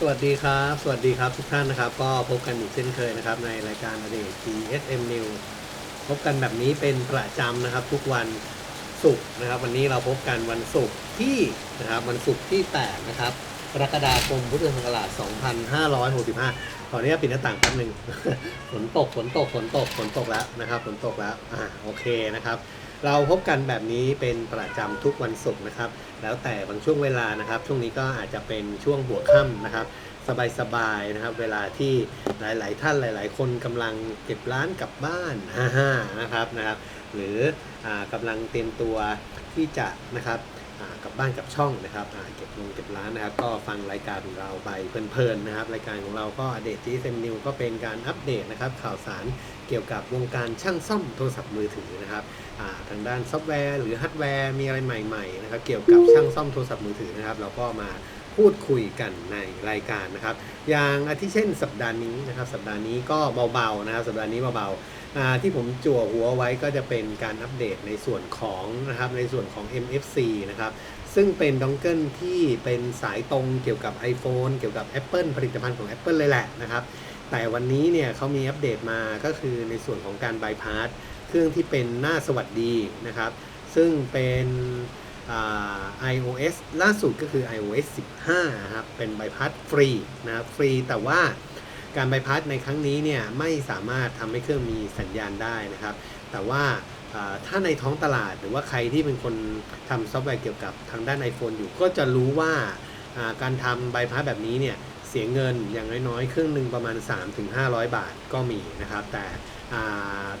สวัสดีครับ สวัสดีครับทุกท่านนะครับ ก็พบกันอีกเช่นเคยนะครับ ในรายการอเดต TSM News พบกันแบบนี้เป็นประจำนะครับ ทุกวันศุกร์นะครับ วันนี้เราพบกันวันศุกร์ที่นะครับวันศุกร์ที่8นะครับกรกฎาคมพุทธศักราช 2565 ขออนุญาตปิดหน้าต่างแป๊บหนึงฝนตกฝนตกฝนตกฝนตกแล้วนะครับฝนตกแล้วอ่าโอเคนะครับ เราพบกันแบบนี้เป็นประจำทุกวันศุกร์นะครับ แล้วแต่บางช่วงเวลานะครับ ช่วงนี้ก็อาจจะเป็นช่วงหัวค่ำนะครับ สบายๆนะครับ เวลาที่หลาย ๆ ท่านหลาย ๆ คนกำลังเก็บร้านกลับบ้านฮ่าๆนะครับนะครับ หรืออากำลังเตรียมตัวที่จะนะครับ กับบ้านกับช่องนะครับเก็บลงเก็บร้านนะครับ ก็ฟังรายการของเราไปเพลินๆนะครับ รายการของเราก็เดทที่เซมนิวก็เป็นการอัปเดตนะครับ ข่าวสารเกี่ยวกับวงการช่างซ่อมโทรศัพท์มือถือนะครับทางด้านซอฟต์แวร์หรือฮาร์ดแวร์มีอะไรใหม่ๆนะครับ เกี่ยวกับช่างซ่อมโทรศัพท์มือถือนะครับ เราก็มาพูดคุยกันในรายการนะครับ อย่างอาทิเช่นสัปดาห์นี้นะครับ สัปดาห์นี้ก็เบาๆนะครับ สัปดาห์นี้เบาๆ ที่ผมจั่วหัวไว้ก็จะเป็นการอัปเดตในส่วนของนะครับในส่วนของ MFC นะครับซึ่งเป็นดองเกิลที่เป็นสายตรงเกี่ยวกับ iPhone เกี่ยวกับ Apple ผลิตภัณฑ์ของ Apple เลยแหละนะครับแต่วันนี้เนี่ยเขามีอัปเดตมาก็คือในส่วนของการบายพาสเครื่องที่เป็นหน้าสวัสดีนะครับ ซึ่งเป็นอ iOS ล่าสุดก็คือ iOS 15นะครับ เป็นใบพัดฟรีนะครับ ฟรีแต่ว่า การใบพัดในครั้งนี้เนี่ยไม่สามารถทำให้เครื่องมีสัญญาณได้นะครับ แต่ว่าถ้าในท้องตลาดหรือว่าใครที่เป็นคนทำซอฟต์แวร์เกี่ยวกับทางด้าน iPhone อยู่ก็จะรู้ว่าการทำใบพัดแบบนี้เนี่ยเสียเงินอย่างน้อยๆเครื่องหนึ่งประมาณ 3-500 บาทก็มีนะครับ แต่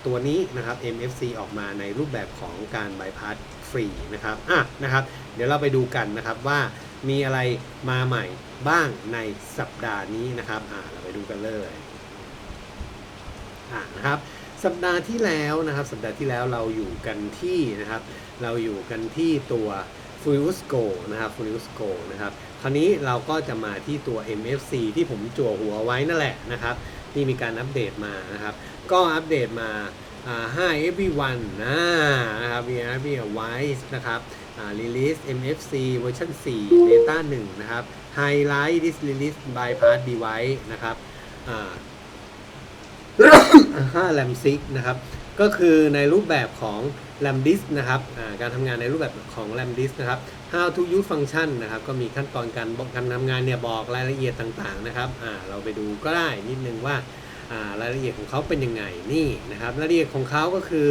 ตัวนี้นะครับ MFC ออกมาในรูปแบบของการบายพาสฟรีนะครับอะนะครับ เดี๋ยวเราไปดูกันนะครับว่ามีอะไรมาใหม่บ้างในสัปดาห์นี้นะครับอ่า ดูกันเลยอ่านะครับสัปดาห์ที่แล้วนะครับ สัปดาห์ที่แล้วเราอยู่กันที่นะครับ เราอยู่กันที่ตัว f u s c o นะครับ f u s c o นะครับ คราวนี้เราก็จะมาที่ตัว MFC ที่ผมจั่วหัวไว้นั่นแหละนะครับ ที่มีการอัปเดตมานะครับ ก็อัปเดตมาอ่า Hi everyone นะครับ we are we are wise นะครับ release MFC เวอร์ชัน4 beta 1 นะครับ highlight this release bypass device นะครับอ่า5 RAM 6นะครับ ก็คือในรูปแบบของ RAM disk นะครับ การทำงานในรูปแบบของ RAM disk นะครับ how to use function นะครับ ก็มีขั้นตอนการบอกการทำงานเนี่ยบอกรายละเอียดต่างๆนะครับ เราไปดูก็ได้นิดนึงว่ารายละเอียดของเขาเป็นยังไงนี่นะครับ รายละเอียดของเขาก็คือ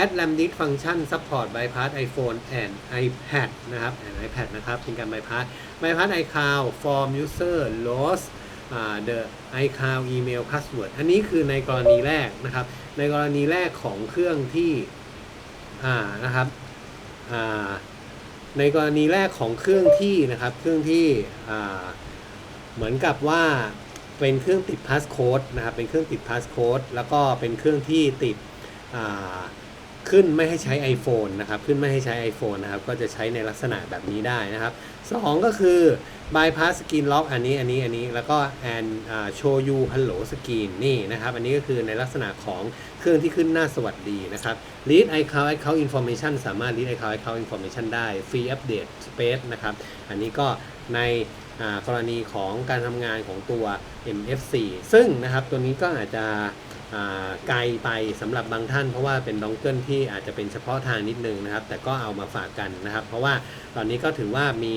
add RAM disk function support bypass iPhone and iPad นะครับ and iPad นะครับ เป็นการ bypass bypass iCloud form user lost อ่า the iCloud email password อันนี้คือในกรณีแรกนะครับ ในกรณีแรกของเครื่องที่อ่านะครับอ่าในกรณีแรกของเครื่องที่นะครับ เครื่องที่เหมือนกับว่าเป็นเครื่องติดพาสโค้ดนะครับ เป็นเครื่องติดพาสโค้ดแล้วก็เป็นเครื่องที่ติดอ่า ขึ้นไม่ให้ใช้ iPhone นะครับ ขึ้นไม่ให้ใช้ iPhone นะครับ ก็จะใช้ในลักษณะแบบนี้ได้นะครับสองก็คือ bypass screen lock อันนี้อันนี้อันนี้แล้วก็ and อ่า show you hello screen นี่นะครับ อันนี้ก็คือในลักษณะของเครื่องที่ขึ้นหน้าสวัสดีนะครับ read iCloud iCloud information สามารถ read iCloud iCloud information ได้ free update space นะครับ อันนี้ก็ในกรณีของการทำงานของตัว MFC ซึ่งนะครับตัวนี้ก็อาจจะ ไกลไปสำหรับบางท่าน เพราะว่าเป็นดองเกิลที่อาจจะเป็นเฉพาะทางนิดนึงนะครับ แต่ก็เอามาฝากกันนะครับ เพราะว่าตอนนี้ก็ถือว่ามี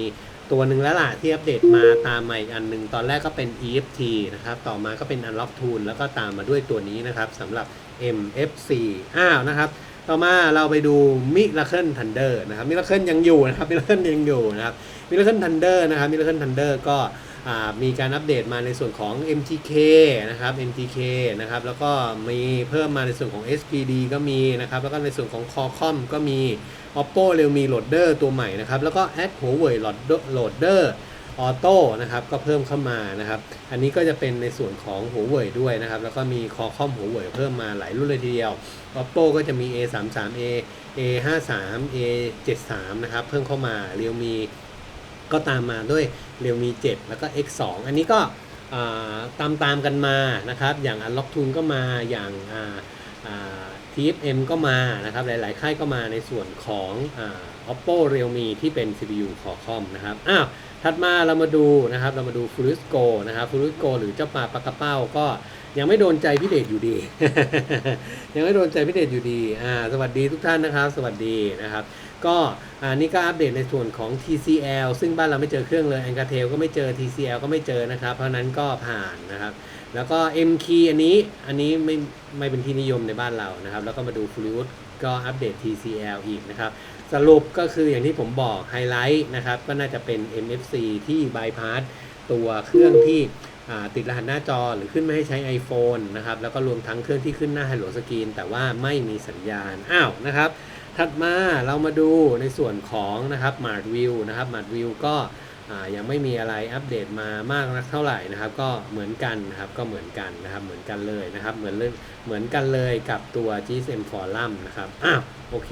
ตัวหนึ่งแล้วล่ะที่อัปเดตมาตามมาอีกอันหนึ่งตอนแรกก็เป็น EFT นะครับ ต่อมาก็เป็น Unlock Tool แล้วก็ตามมาด้วยตัวนี้นะครับสำหรับ MFC อ้าวนะครับ ต่อมาเราไปดู Miracle Thunder นะครับ Miracle ยังอยู่นะครับ Miracle ยังอยู่นะครับ Miracle Thunder นะครับ Miracle Thunder ก็ มีการอัปเดตมาในส่วนของ MTK นะครับ MTK นะครับ แล้วก็มีเพิ่มมาในส่วนของ SPD ก็มีนะครับ แล้วก็ในส่วนของ Qualcomm ก็มี Oppo Realme Loader ตัวใหม่นะครับ แล้วก็ Add Huawei Loader Auto นะครับก็เพิ่มเข้ามานะครับ อันนี้ก็จะเป็นในส่วนของ Huawei ด้วยนะครับ แล้วก็มี Qualcomm Huawei เพิ่มมาหลายรุ่นเลยทีเดียว Oppo ก็จะมี A33 A A53 A73 นะครับ เพิ่มเข้ามา Realme ก็ตามมาด้วย Realme 7แล้วก็ X2 อันนี้ก็ตามตามกันมานะครับ อย่าง Unlock Tool ก็มาอย่างอ่าอ่า TFM ก็มานะครับ หลาย ๆ ค่ายก็มาในส่วนของอ Oppo Realme ที่เป็น CPU Qualcomm นะครับอ้าวถัดมาเรามาดูนะครับ เรามาดู f u r u s c o นะครับ f u r u s c o หรือเจ้าปลาปลากระเป้าก็ยังไม่โดนใจพี่เดชอยู่ดี ยังไม่โดนใจพี่เดชอยู่ดีอ่าสวัสดีทุกท่านนะครับ สวัสดีนะครับ ก็อันนี้ก็อัปเดตในส่วนของ TCL ซึ่งบ้านเราไม่เจอเครื่องเลย a n c a t e l ก็ไม่เจอ TCL ก็ไม่เจอนะครับ เพราะนั้นก็ผ่านนะครับ แล้วก็ M Key อันนี้อันนี้ไม่ไม่เป็นที่นิยมในบ้านเรานะครับ แล้วก็มาดู f l u i d ก็อัปเดต TCL อีกนะครับ สรุปก็คืออย่างที่ผมบอกไฮไลท์นะครับ ก็น่าจะเป็น MFC ที่บายพาสตัวเครื่องที่ติดรหัสหน้าจอหรือขึ้นไม่ให้ใช้ iPhone นะครับ แล้วก็รวมทั้งเครื่องที่ขึ้นหน้า Hello Screen แต่ว่าไม่มีสัญญาณ อ้าวนะครับ ถัดมาเรามาดูในส่วนของนะครับ Mart View นะครับ Mart View ก็ยังไม่มีอะไรอัปเดตมามากนักเท่าไหร่นะครับ ก็เหมือนกันนะครับก็เหมือนกันนะครับเหมือนกันเลยนะครับเหมือนเรื่องเหมือนกันเลยกับตัว GSM Forum นะครับอ้าวโอเค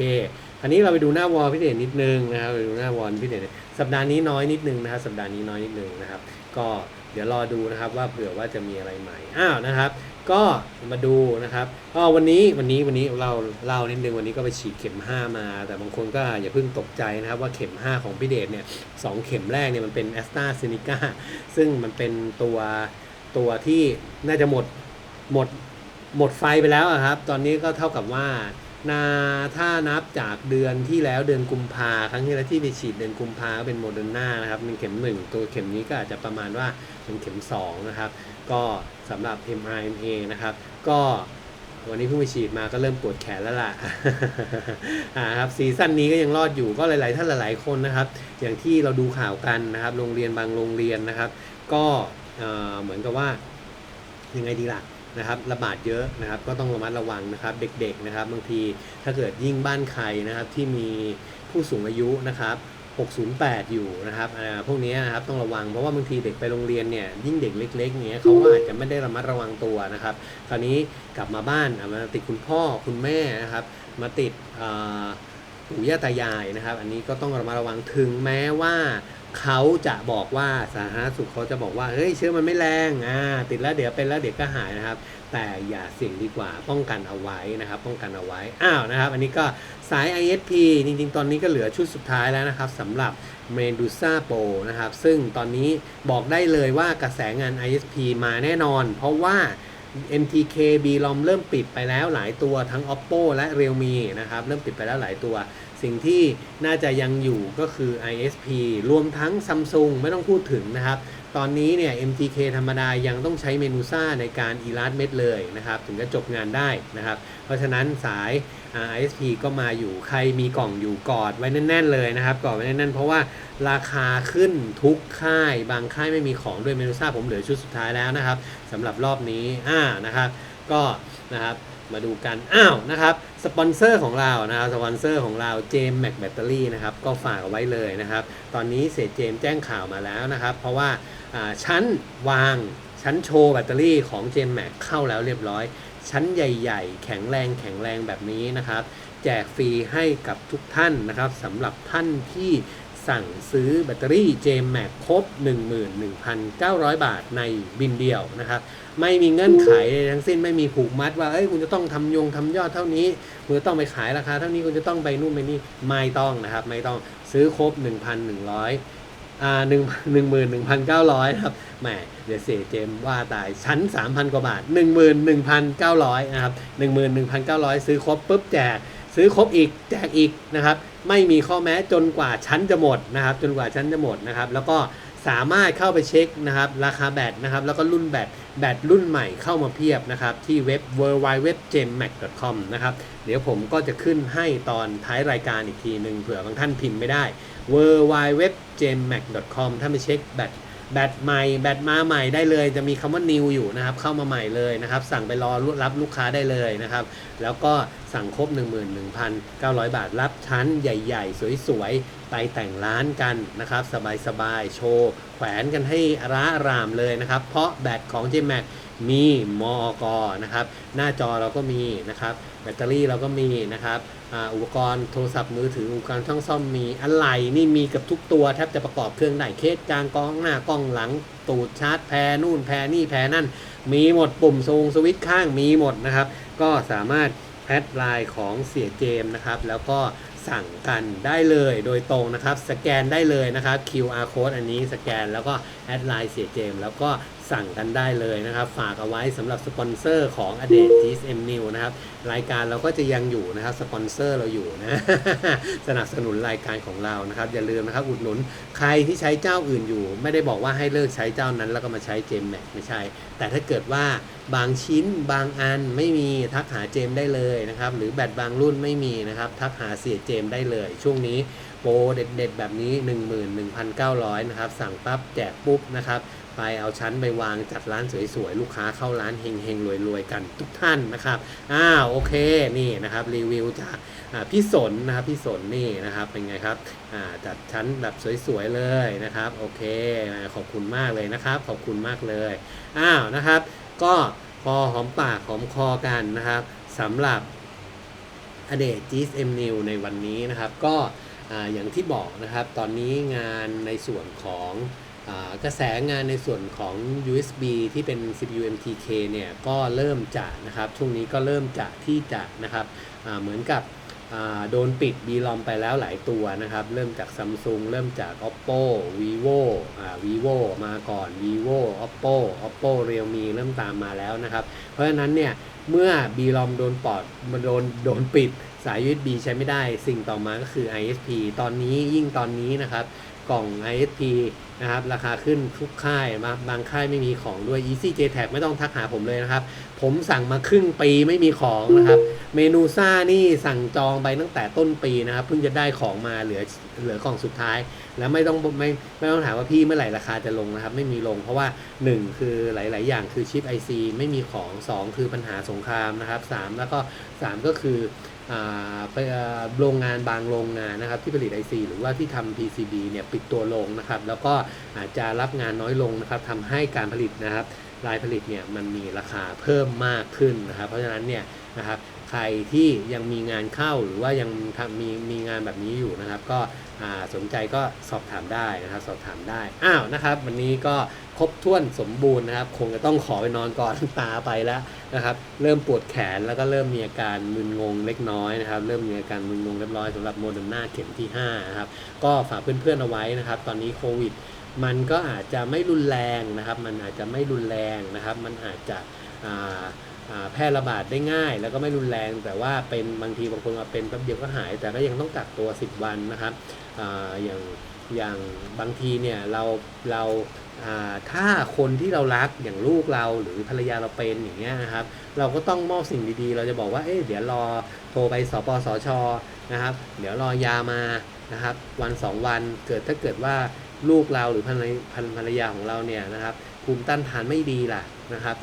คราวนี้เราไปดูหน้าวอลพิเศษนิดนึงนะครับไปดูหน้าวอลพิเศษสัปดาห์นี้น้อยนิดนึงนะครับสัปดาห์นี้น้อยนิดนึงนะครับ ก็เดี๋ยวรอดูนะครับว่าเผื่อว่าจะมีอะไรใหม่อ้าวนะครับ ก็มาดูนะครับก็วันนี้วันนี้วันนี้เราเล่านิดนึงวันนี้ก็ไปฉีดเข็ม 5 มา แต่บางคนก็อย่าเพิ่งตกใจนะครับว่าเข็ม 5 ของพี่เดชเนี่ยสองเข็มแรกเนี่ยมันเป็นแอสตราเซเนกาซึ่งมันเป็นตัวตัวที่น่าจะหมดหมดหมดไฟไปแล้วอะครับ ตอนนี้ก็เท่ากับว่านาถ้านับจากเดือนที่แล้วเดือนกุมภาครั้งที่แล้วที่ไปฉีดเดือนกุมภาก็เป็นโมเดอร์นานะครับเป็นเข็มหนึ่งตัวเข็มนี้ก็อาจจะประมาณว่าเป็นเข็มสองนะครับ ก็ สำหรับ mRNA นะครับ ก็วันนี้เพิ่งไปฉีดมาก็เริ่มปวดแขนแล้วล่ะ อ่าครับซีซั่นนี้ก็ยังรอดอยู่ก็หลาย ๆ ท่านหลาย ๆ คนนะครับ อย่างที่เราดูข่าวกันนะครับ โรงเรียนบางโรงเรียนนะครับ ก็เอ่อเหมือนกับว่ายังไงดีล่ะนะครับระบาดเยอะนะครับก็ต้องระมัดระวังนะครับ เด็ก ๆ นะครับ บางทีถ้าเกิดยิ่งบ้านใครนะครับที่มีผู้สูงอายุนะครับ 608 อยู่นะครับอ่าพวกนี้นะครับต้องระวังเพราะว่าบางทีเด็กไปโรงเรียนเนี่ยยิ่งเด็กเล็กๆเนี้ยเขาก็อาจจะไม่ได้ระมัดระวังตัวนะครับคราวนี้กลับมาบ้านอะมาติดคุณพ่อคุณแม่นะครับ มาติดอ่าปู่ย่าตายายนะครับ อันนี้ก็ต้องระมัดระวังถึงแม้ว่า เขาจะบอกว่าสาธารณสุขเขาจะบอกว่าเฮ้ยเชื้อมันไม่แรงอ่าติดแล้วเดี๋ยวเป็นแล้วเดี๋ยวก็หายนะครับ แต่อย่าเสี่ยงดีกว่าป้องกันเอาไว้นะครับ ป้องกันเอาไว้อ้าวนะครับ อันนี้ก็สาย ISP จริงๆ ตอนนี้ก็เหลือชุดสุดท้ายแล้วนะครับสำหรับ Medusa Pro นะครับ ซึ่งตอนนี้บอกได้เลยว่ากระแสงาน ISP มาแน่นอน เพราะว่า MTK B ROM เริ่มปิดไปแล้วหลายตัวทั้ง Oppo และ Realme นะครับ เริ่มปิดไปแล้วหลายตัว สิ่งที่น่าจะยังอยู่ก็คือ ISP รวมทั้ง Samsung ไม่ต้องพูดถึงนะครับ ตอนนี้เนี่ย MTK ธรรมดายังต้องใช้เมนูซ่าในการ e l a s t เม็ดเลยนะครับ ถึงจะจบงานได้นะครับ เพราะฉะนั้นสาย ISP ก็มาอยู่ใครมีกล่องอยู่กอดไว้แน่น ๆ เลยนะครับกอดไว้แน่นๆ เพราะว่าราคาขึ้นทุกค่ายบางค่ายไม่มีของด้วยเมนูซ่าผมเหลือชุดสุดท้ายแล้วนะครับสำหรับรอบนี้อ่านะครับ ก็นะครับ มาดูกัน อ้าวนะครับ สปอนเซอร์ของเรานะครับ สปอนเซอร์ของเราเจมแม็กแบตเตอรี่นะครับ ก็ฝากเอาไว้เลยนะครับ ตอนนี้เศษเจมแจ้งข่าวมาแล้วนะครับ เพราะว่าชั้นวางชั้นโชว์แบตเตอรี่ของเจมแม็กเข้าแล้วเรียบร้อย ชั้นใหญ่ๆ แข็งแรงแข็งแรงแบบนี้นะครับ แจกฟรีให้กับทุกท่านนะครับสำหรับท่านที่ สั่งซื้อแบตเตอรี่ JMax ครบ 11,900 บาทในบินเดียวนะครับ ไม่มีเงื่อนไขใดทั้งสิ้นไม่มีผูกมัดว่าเอ้ยคุณจะต้องทำยงทำยอดเท่านี้คุณจะต้องไปขายราคาเท่านี้คุณจะต้องไปนู่นไปนี่ไม่ต้องนะครับ ไม่ต้องซื้อครบ 1,100อ่าหนึ่งหนึ่งหมื่นหนึ่งพันเก้าร้อยครับแหมเดี๋ยวเสียเจมว่าตายชั้นสามพันกว่าบาทหนึ่งหมื่นหนึ่งพันเก้าร้อยนะครับหนึ่งหมื่นหนึ่งพันเก้าร้อยซื้อครบปุ๊บแจก ซื้อครบอีกแจกอีกนะครับ ไม่มีข้อแม้จนกว่าชั้นจะหมดนะครับ จนกว่าชั้นจะหมดนะครับ แล้วก็สามารถเข้าไปเช็คนะครับ ราคาแบตนะครับ แล้วก็รุ่นแบตแบตรุ่นใหม่เข้ามาเพียบนะครับ ที่เว็บ w w w g e m m a c c o m นะครับ เดี๋ยวผมก็จะขึ้นให้ตอนท้ายรายการอีกทีหนึ่งเผื่อบางท่านพิมพ์ไม่ได้ w w w g e m m a c c o m ถ้าไปเช็คแบต แบตใหม่แบตมาใหม่ได้เลย จะมีคำว่า new อยู่นะครับเข้ามาใหม่เลยนะครับ สั่งไปรอรับลูกค้าได้เลยนะครับ แล้วก็สั่งครบ 11,900 บาทรับชั้นใหญ่ ๆ สวยๆ ไปแต่งร้านกันนะครับ สบายๆ โชว์ แขวนกันให้ร้ารามเลยนะครับ เพราะแบตของ JMAX มีมอกนะครับ หน้าจอเราก็มีนะครับ แบตเตอรี่เราก็มีนะครับอุปกรณ์โทรศัพท์มือถืออุปกรณ์ช่องซ่อมมีอะไรนี่มีกับทุกตัวแทบจะประกอบเครื่องได้เคสกลางกล้องหน้ากล้องหลัง ตูดชาร์จแพรนู่นแพรนี่แพรนั่น มีหมดปุ่มทรงสวิตช์ข้างมีหมดนะครับ ก็สามารถแอดไลน์ของเสียเจมนะครับ แล้วก็สั่งกันได้เลยโดยตรงนะครับ สแกนได้เลยนะครับ QR code อันนี้สแกนแล้วก็แอดไลน์เสียเจมแล้วก็ สั่งกันได้เลยนะครับ ฝากเอาไว้สำหรับสปอนเซอร์ของ a d e t GSM New นะครับ รายการเราก็จะยังอยู่นะครับ สปอนเซอร์เราอยู่นะ สนับสนุนรายการของเรานะครับ อย่าลืมนะครับ อุดหนุนใครที่ใช้เจ้าอื่นอยู่ ไม่ได้บอกว่าให้เลิกใช้เจ้านั้น แล้วก็มาใช้เจมแม็กไม่ใช่ แต่ถ้าเกิดว่าบางชิ้นบางอันไม่มีทักหาเจมได้เลยนะครับ หรือแบตบางรุ่นไม่มีนะครับ ทักหาเสียเจมได้เลย ช่วงนี้ ปรเด็ดๆ แบบนี้ 11,900 นะครับ สั่งปั๊บแจกปุ๊บนะครับ ไปเอาชั้นไปวางจัดร้านสวยๆ ลูกค้าเข้าร้านเฮงๆ รวยๆ กันทุกท่านนะครับ อ้าวโอเคนี่นะครับรีวิวจากพี่สนนะครับพี่สนนี่นะครับเป็นไงครับจัดชั้นแบบสวยๆ เลยนะครับ โอเคขอบคุณมากเลยนะครับ ขอบคุณมากเลยอ้าวนะครับ ก็พอหอมปากหอมคอกันนะครับสำหรับอเดต GSM New ในวันนี้นะครับก็ อย่างที่บอกนะครับตอนนี้งานในส่วนของอกระแสงานในส่วนของ USB ที่เป็น CPU MTK เนี่ยก็เริ่มจะนะครับช่วงนี้ก็เริ่มจะที่จะนะครับเหมือนกับโดนปิด b l o m ไปแล้วหลายตัวนะครับ เริ่มจาก Samsung เริ่มจาก Oppo Vivo Vivo มาก่อน Vivo Oppo Oppo Realme เริ่มตามมาแล้วนะครับ เพราะฉะนั้นเนี่ยเมื่อ b l o m โดนปอดมาโดนโดนปิด สาย USB ใช้ไม่ได้ สิ่งต่อมาก็คือ ISP ตอนนี้ยิ่งตอนนี้นะครับกล่อง ISP นะครับราคาขึ้นทุกค่ายมาบางค่ายไม่มีของด้วย Easy J Tag ไม่ต้องทักหาผมเลยนะครับ ผมสั่งมาครึ่งปีไม่มีของนะครับ เมนูซ่านี่สั่งจองไปตั้งแต่ต้นปีนะครับเพิ่งจะได้ของมาเหลือเหลือกล่องสุดท้าย แล้วไม่ต้องไม่ไม่ต้องถามว่าพี่เมื่อไหร่ราคาจะลงนะครับ ไม่มีลงเพราะว่า 1 คือหลาย ๆ อย่างคือชิป IC ไม่มีของ 2 คือปัญหาสงครามนะครับ3แล้วก็ 3 ก็คือ โรงงานบางโรงงานนะครับที่ผลิต IC หรือว่าที่ทำ PCB เนี่ยปิดตัวลงนะครับ แล้วก็อาจจะรับงานน้อยลงนะครับทำให้การผลิตนะครับรายผลิตเนี่ยมันมีราคาเพิ่มมากขึ้นนะครับ เพราะฉะนั้นเนี่ยนะครับใครที่ยังมีงานเข้าหรือว่ายังทำมีมีงานแบบนี้อยู่นะครับ ก็สนใจก็สอบถามได้นะครับ สอบถามได้อ้าวนะครับ วันนี้ก็ ครบถ้วนสมบูรณ์นะครับ คงจะต้องขอไปนอนก่อนตาไปแล้วนะครับ เริ่มปวดแขนแล้วก็เริ่มมีอาการมึนงงเล็กน้อยนะครับ เริ่มมีอาการมึนงงเรียบร้อยสำหรับโมเดอร์นาเข็มที่5นะครับ ก็ฝากเพื่อนๆเอาไว้นะครับ ตอนนี้โควิด มันก็อาจจะไม่รุนแรงนะครับ มันอาจจะไม่รุนแรงนะครับ มันอาจจะแพร่ระบาดได้ง่าย แล้วก็ไม่รุนแรง แต่ว่าเป็นบางทีบางคนมาเป็นแป๊บเดียวก็หาย แต่ก็ยังต้องกักตัว 10 วันนะครับออย่างอย่างบางทีเนี่ยเราเรา ถ้าคนที่เรารักอย่างลูกเราหรือภรรยาเราเป็นอย่างเงี้ยนะครับ เราก็ต้องมอบสิ่งดีๆ เราจะบอกว่าเอ๊ะเดี๋ยวรอโทรไปสปสชนะครับ เดี๋ยวรอยามานะครับ วันสองวันเกิดถ้าเกิดว่าลูกเราหรือภรรยภรรยาของเราเนี่ยนะครับภูมิต้านทานไม่ดีล่ะนะครับ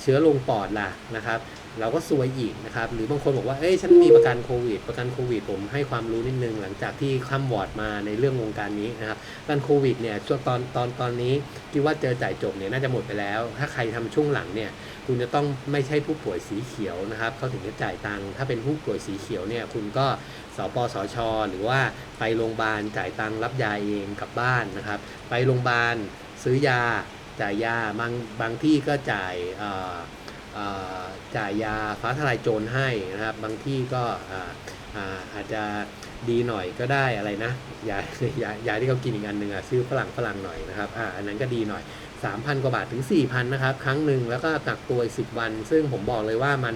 เชื้อลงปอดล่ะนะครับ เราก็ซวยอีกนะครับ หรือบางคนบอกว่า เอ้ย ฉันมีประกันโควิด ประกันโควิด ผมให้ความรู้นิดนึง หลังจากที่ข้ามวอร์ดมาในเรื่องวงการนี้นะครับ ประกันโควิดเนี่ย ช่วงตอนตอนตอนนี้คิดว่าเจอจ่ายจบเนี่ยน่าจะหมดไปแล้ว ถ้าใครทำช่วงหลังเนี่ย คุณจะต้องไม่ใช่ผู้ป่วยสีเขียวนะครับเขาถึงจะจ่ายตังค์ ถ้าเป็นผู้ป่วยสีเขียวเนี่ย คุณก็สปสช หรือว่าไปโรงพยาบาลจ่ายตังค์รับยาเองกลับบ้านนะครับ ไปโรงพยาบาลซื้อยาจ่ายยา บางบางที่ก็จ่ายอ่อเอ่อ จ่ายยาฟ้าทลายโจรให้นะครับ บางที่ก็อาอาอาจจะดีหน่อยก็ได้อะไรนะยายายาที่เขากินอีกอันหนึ่งอะชื่อฝรั่งฝรั่งหน่อยนะครับอ่าอันนั้นก็ดีหน่อย 3,000 กว่าบาทถึง 4,000 นะครับ ครั้งหนึ่งแล้วก็กักตัวอีก10 วัน ซึ่งผมบอกเลยว่ามัน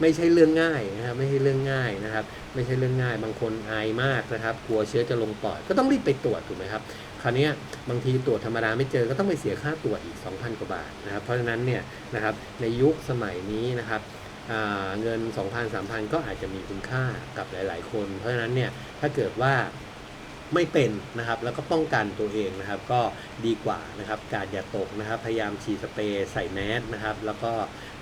ไม่ใช่เรื่องง่ายนะครับไม่ใช่เรื่องง่ายนะครับ ไม่ใช่เรื่องง่ายบางคนอายมากนะครับ กลัวเชื้อจะลงปอดก็ต้องรีบไปตรวจถูกไหมครับ คราวนี้บางทีตรวจธรรมดาไม่เจอก็ต้องไปเสียค่าตรวจอีก 2,000 กว่าบาทนะครับ เพราะฉะนั้นเนี่ยนะครับในยุคสมัยนี้นะครับเงิน 2,000 3,000 ก็อาจจะมีคุณค่ากับหลาย ๆ คน เพราะฉะนั้นเนี่ยถ้าเกิดว่าไม่เป็นนะครับแล้วก็ป้องกันตัวเองนะครับก็ดีกว่านะครับการอย่าตกนะครับ พยายามฉีดสเปรย์ใส่แมสนะครับ แล้วก็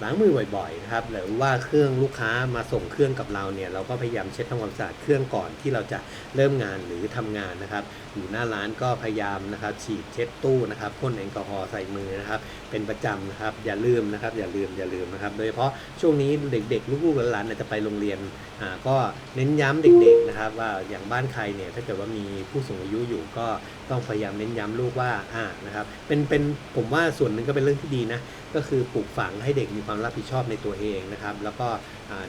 ล้างมือบ่อยๆนะครับหรือว่าเครื่องลูกค้ามาส่งเครื่องกับเราเนี่ยเราก็พยายามเช็ดทำความสะอาดเครื่องก่อนที่เราจะเริ่มงานหรือทำงานนะครับ อยู่หน้าร้านก็พยายามนะครับฉีดเช็ดตู้นะครับพ่นแอลกอฮอล์ใส่มือนะครับ เป็นประจำนะครับอย่าลืมนะครับ อย่าลืมอย่าลืมนะครับ โดยเฉพาะช่วงนี้เด็กๆลูกๆหลานๆอาจจะไปโรงเรียนอ่าก็เน้นย้ำเด็กๆนะครับ ว่าอย่างบ้านใครเนี่ยถ้าเกิดว่ามีผู้สูงอายุอยู่ก็ ต้องพยายามเน้นย้ำลูกว่าอ่านะครับเป็นเป็นผมว่าส่วนหนึ่งก็เป็นเรื่องที่ดีนะก็คือปลูกฝังให้เด็กมีความรับผิดชอบในตัวเองนะครับ แล้วก็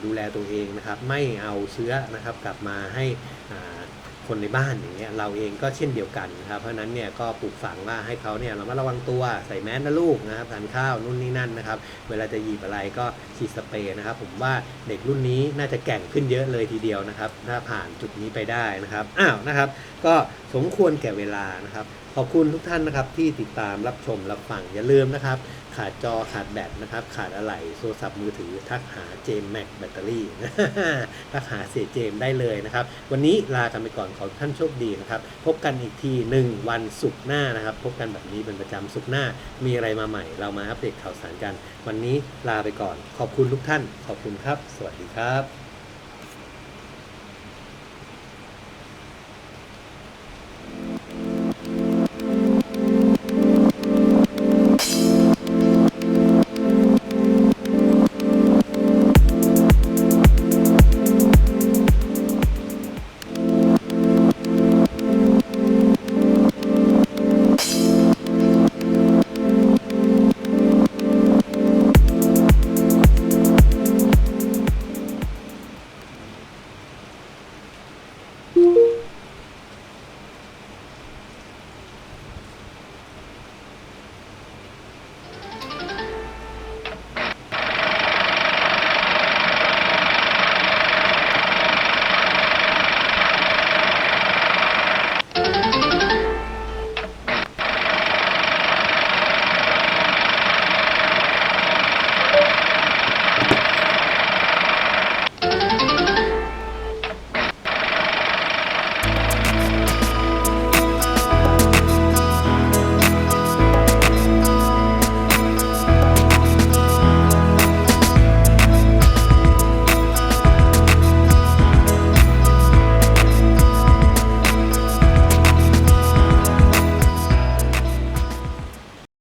ดูแลตัวเองนะครับ ไม่เอาเชื้อนะครับกลับมาให้อ่า คนในบ้านอย่างเงี้ยเราเองก็เช่นเดียวกันนะครับเพราะนั้นเนี่ยก็ปลูกฝังว่าให้เขาเนี่ยเรามาระวังตัวใส่แมสนะลูกนะครับทานข้าวนู่นนี่นั่นนะครับเวลาจะหยิบอะไรก็ฉีดสเปรย์นะครับ ผมว่าเด็กรุ่นนี้น่าจะแก่งขึ้นเยอะเลยทีเดียวนะครับ ถ้าผ่านจุดนี้ไปได้นะครับอ้าวนะครับ ก็สมควรแก่เวลานะครับ ขอบคุณทุกท่านนะครับที่ติดตามรับชมรับฟังอย่าลืมนะครับ ขาดจอขาดแบตนะครับ ขาดอะไหล่โทรศัพท์มือถือ ทักหาเจมแม็กแบตเตอรี่ทักหาเสียเจมได้เลยนะครับ วันนี้ลากันไปก่อนขอท่านโชคดีนะครับ พบกันอีกทีหนึ่งวันศุกร์หน้านะครับ พบกันแบบนี้เป็นประจำศุกร์หน้า มีอะไรมาใหม่ เรามาอัปเดตข่าวสารกัน วันนี้ลาไปก่อน ขอบคุณทุกท่าน ขอบคุณครับ สวัสดีครับ